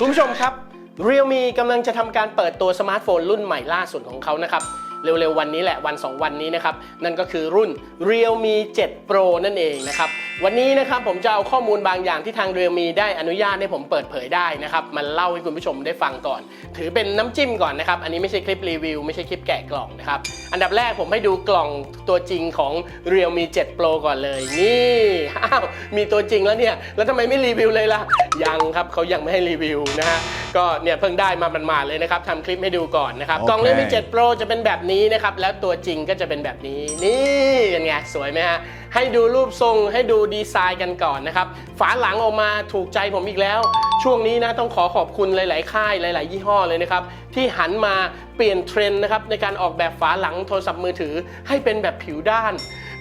คุณผู้ชมครับ Realme กำลังจะทำการเปิดตัวสมาร์ทโฟนรุ่นใหม่ล่าสุดของเขานะครับเร็วๆวันนี้แหละวัน 2 วันนี้นะครับ นั่นก็คือรุ่น Realme 7 Pro นั่นเองนะครับ วันนี้นะครับผมจะเอาข้อมูลบางอย่างที่ทาง Realme ได้อนุญาตให้ผมเปิดเผยได้นะครับมาเล่าให้คุณผู้ชมได้ฟังก่อน ถือเป็นน้ำจิ้มก่อนนะครับ อันนี้ไม่ใช่คลิปรีวิวไม่ใช่คลิปแกะกล่องนะครับ อันดับแรกผมให้ดูกล่องตัวจริงของ Realme 7 Pro ก่อนเลย นี่อ้าวมีตัวจริงแล้วเนี่ย แล้วทำไมไม่รีวิวเลยล่ะ ยังครับเขายังไม่ให้รีวิวนะฮะก็เนี่ยเพิ่งได้มามันๆเลยนะครับทำคลิปให้ดูก่อนนะครับโอเคกล่อง Realme 7 Pro จะเป็นแบบนี้นะครับแล้วตัวจริงก็จะเป็นแบบนี้นี่เป็นไงสวยไหมฮะ ให้ดูรูปทรงให้ดูดีไซน์กันก่อนนะครับ ฝาหลังออกมาถูกใจผมอีกแล้ว ช่วงนี้นะต้องขอขอบคุณหลาย ๆ ค่ายหลาย ๆ ยี่ห้อเลยนะครับ ที่หันมาเปลี่ยนเทรนด์นะครับในการออกแบบฝาหลังโทรศัพท์มือถือให้เป็นแบบผิวด้าน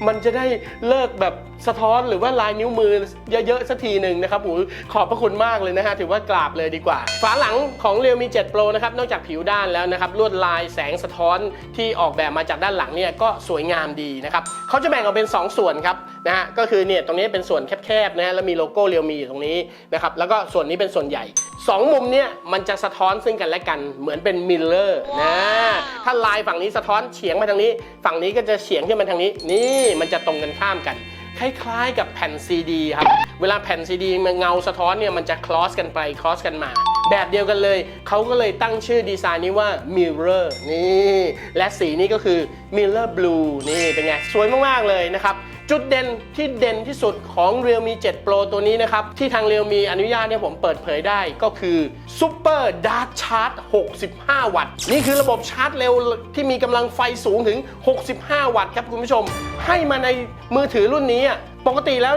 มันจะได้เลิกแบบสะท้อนหรือว่าลายนิ้วมือเยอะๆสักทีหนึ่งนะครับโอ้ขอบพระคุณมากเลยนะฮะ ถือว่ากราบเลยดีกว่า ฝาหลังของเรียวมี7 Pro นะครับ นอกจากผิวด้านแล้วนะครับ ลวดลายแสงสะท้อนที่ออกแบบมาจากด้านหลังเนี่ยก็สวยงามดีนะครับเขาจะแบ่งออกเป็น 2 ส่วนครับ นะฮะก็คือเนี่ยตรงนี้เป็นส่วนแคบๆนะฮะแล้วมีโลโก้ Realme อยู่ตรงนี้นะครับแล้วก็ส่วนนี้เป็นส่วนใหญ่สองมุมเนี่ยมันจะสะท้อนซึ่งกันและกันเหมือนเป็นมิลเลอร์นะถ้าลายฝั่งนี้สะท้อนเฉียงมาทางนี้ ฝั่งนี้ก็จะเฉียงขึ้นมาทางนี้ นี่มันจะตรงกันข้ามกันคล้ายๆกับแผ่นซีดีครับ เวลาแผ่นซีดีมันเงาสะท้อนเนี่ยมันจะคลอสกันไปคลอสกันมา แบบเดียวกันเลย เขาก็เลยตั้งชื่อดีไซน์นี้ว่า Mirror นี่ และสีนี้ก็คือ Mirror Blue นี่เป็นไง สวยมาก ๆ เลยนะครับ จุดเด่นที่เด่นที่สุดของ Realme 7 Pro ตัวนี้นะครับ ที่ทาง Realme อนุญาตให้ผมเปิดเผยได้ก็คือ Super Dark Charge 65 วัตต์ นี่คือระบบชาร์จเร็วที่มีกำลังไฟสูงถึง 65 วัตต์ครับคุณผู้ชม ให้มาในมือถือรุ่นนี้อะปกติแล้ว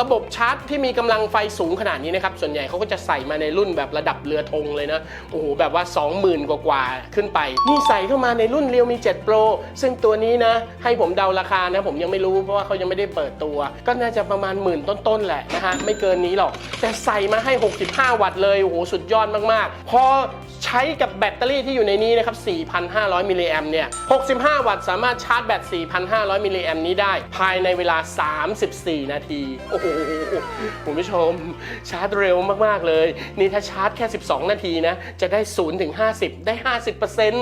ระบบชาร์จที่มีกำลังไฟสูงขนาดนี้นะครับ ส่วนใหญ่เขาก็จะใส่มาในรุ่นแบบระดับเรือธงเลยนะ โอ้โห แบบว่า 20,000 กว่ากว่าขึ้นไป นี่ใส่เข้ามาในรุ่น Realme 7 Pro ซึ่งตัวนี้นะ ให้ผมเดาราคานะ ผมยังไม่รู้เพราะว่าเขายังไม่ได้เปิดตัว ก็น่าจะประมาณหมื่นต้นๆ แหละนะฮะ ไม่เกินนี้หรอก แต่ใส่มาให้ 65 วัตต์เลย โอ้โห สุดยอดมากๆ พอ ใช้กับแบตเตอรี่ที่อยู่ในนี้นะครับ 4,500 มิลลิแอมเนี่ย 65 วัตต์สามารถชาร์จแบต 4,500 มิลลิแอมนี้ได้ ภายในเวลา 34 นาที โอ้โหคุณผู้ชม ชาร์จเร็วมาก ๆ เลย นี่ถ้าชาร์จแค่ 12 นาทีนะ จะได้ 0 ถึง 50 ได้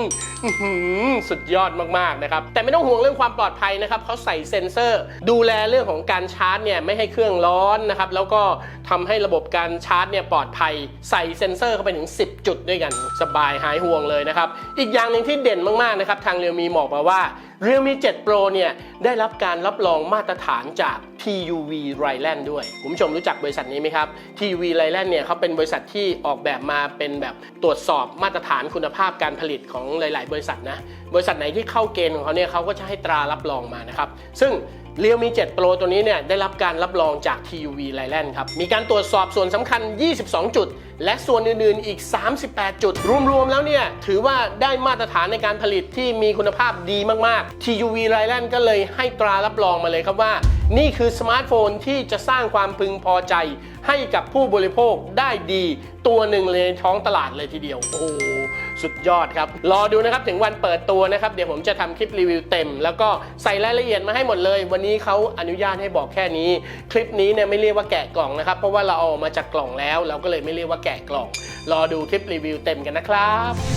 50%สุดยอดมาก ๆ นะครับ แต่ไม่ต้องห่วงเรื่องความปลอดภัยนะครับเขาใส่เซ็นเซอร์ ดูแลเรื่องของการชาร์จเนี่ยไม่ให้เครื่องร้อนนะครับ แล้วก็ ทำให้ระบบการชาร์จเนี่ยปลอดภัยใส่เซ็นเซอร์เข้าไปถึง 10 จุดด้วยกัน สบายหายห่วงเลยนะครับ อีกอย่างหนึ่งที่เด่นมากๆนะครับทางเรียวมีบอกมาว่า Realme 7 Pro เนี่ยได้รับการรับรองมาตรฐานจาก TUV Thailand ด้วย คุณผู้ชมรู้จักบริษัทนี้ไหมครับ TUV Thailand เนี่ยเขาเป็นบริษัทที่ออกแบบมาเป็นแบบตรวจสอบมาตรฐานคุณภาพการผลิตของหลาย ๆ บริษัทนะ บริษัทไหนที่เข้าเกณฑ์ของเขาเนี่ยเขาก็จะให้ตรารับรองมานะครับ ซึ่ง Realme 7 Pro ตัวนี้เนี่ยได้รับการรับรองจาก TUV Thailand ครับ มีการตรวจสอบส่วนสำคัญ 22 จุด และส่วนอื่น ๆ อีก 38 จุด รวม ๆ แล้วเนี่ย ถือว่าได้มาตรฐานในการผลิตที่มีคุณภาพดีมาก TUV Thailand ก็เลยให้ตรารับรองมาเลยครับว่า นี่คือสมาร์ทโฟนที่จะสร้างความพึงพอใจ ให้กับผู้บริโภคได้ดี ตัวหนึ่งเลยในท้องตลาดเลยทีเดียว โอ้สุดยอดครับ รอดูนะครับถึงวันเปิดตัวนะครับ เดี๋ยวผมจะทำคลิปรีวิวเต็ม แล้วก็ใส่รายละเอียดมาให้หมดเลย วันนี้เขาอนุญาตให้บอกแค่นี้ คลิปนี้เนี่ยไม่เรียกว่าแกะกล่องนะครับ เพราะว่าเราเอาออกมาจากกล่องแล้ว เราก็เลยไม่เรียกว่าแกะกล่อง รอดูคลิปรีวิวเต็มกันนะครับ